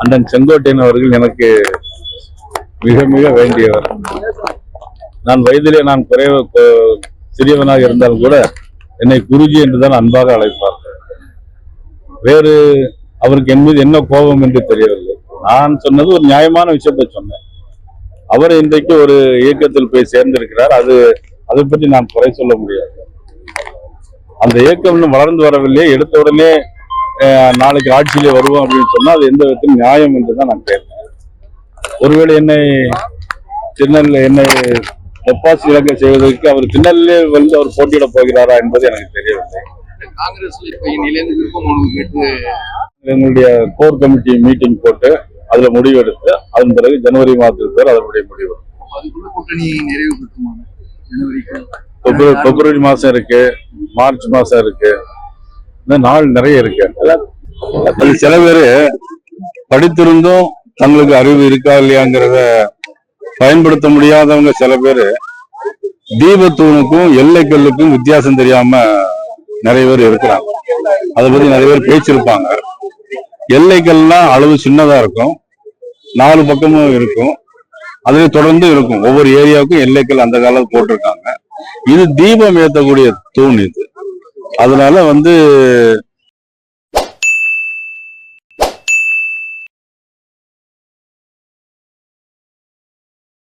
அண்ணன் செங்கோட்டையன் அவர்கள் எனக்கு மிக மிக வேண்டியவர். நான் வயதிலே நான் குறைவ சிறியவனாக இருந்தாலும் கூட என்னை குருஜி என்றுதான் அன்பாக அழைப்பார். வேறு அவருக்கு என் மீது என்ன கோபம் என்று தெரியவில்லை. நான் சொன்னது ஒரு நியாயமான விஷயத்தை சொன்னேன். அவர் இன்றைக்கு ஒரு இயக்கத்தில் போய் சேர்ந்திருக்கிறார். அது அதை பற்றி நான் குறை சொல்ல முடியாது. அந்த இயக்கம் வளர்ந்து வரவில்லை. எடுத்த உடனே நாளைக்கு ஆட்சியிலே வருவோம் அப்படின்னு சொன்னா அது எந்த விதத்திலும் நியாயம் என்று தான் நான் கேட்பேன். ஒருவேளை என்னை திருநெல்வேலி என்னை டெபாசிட் இழக்க செய்வதற்கு அவர் திருநெல்வேலியே வந்து அவர் போட்டியிட போகிறாரா என்பது எனக்கு தெரியவில்லை. எங்களுடைய கோர் கமிட்டி மீட்டிங் போட்டு அதுல முடிவு எடுத்து அதன் பிறகு ஜனவரி மாதத்துக்கு பேர் அதனுடைய முடிவு. பிப்ரவரி மாசம் இருக்கு மார்ச் மாசம் இருக்கு. இன்னும் நாள் நிறைய இருக்கு. சில பேரு படித்திருந்தும் தங்களுக்கு அறிவு இருக்கா இல்லையாங்கிறத பயன்படுத்த முடியாதவங்க சில பேரு தீபத்தூணுக்கும் எல்லைக்கல்லுக்கும் வித்தியாசம் தெரியாம நிறைய பேர் இருக்கிறாங்க. அதை பத்தி நிறைய பேர் பேசியிருப்பாங்க. எல்லைக்கல்லாம் அளவு சின்னதா இருக்கும். நாலு பக்கமும் இருக்கும். அதுல தொடர்ந்து இருக்கும். ஒவ்வொரு ஏரியாவுக்கும் எல்லைக்கல் அந்த காலத்துல போட்டிருக்காங்க. இது தீபம் ஏத்தக்கூடிய தூண் இது. அதனால வந்து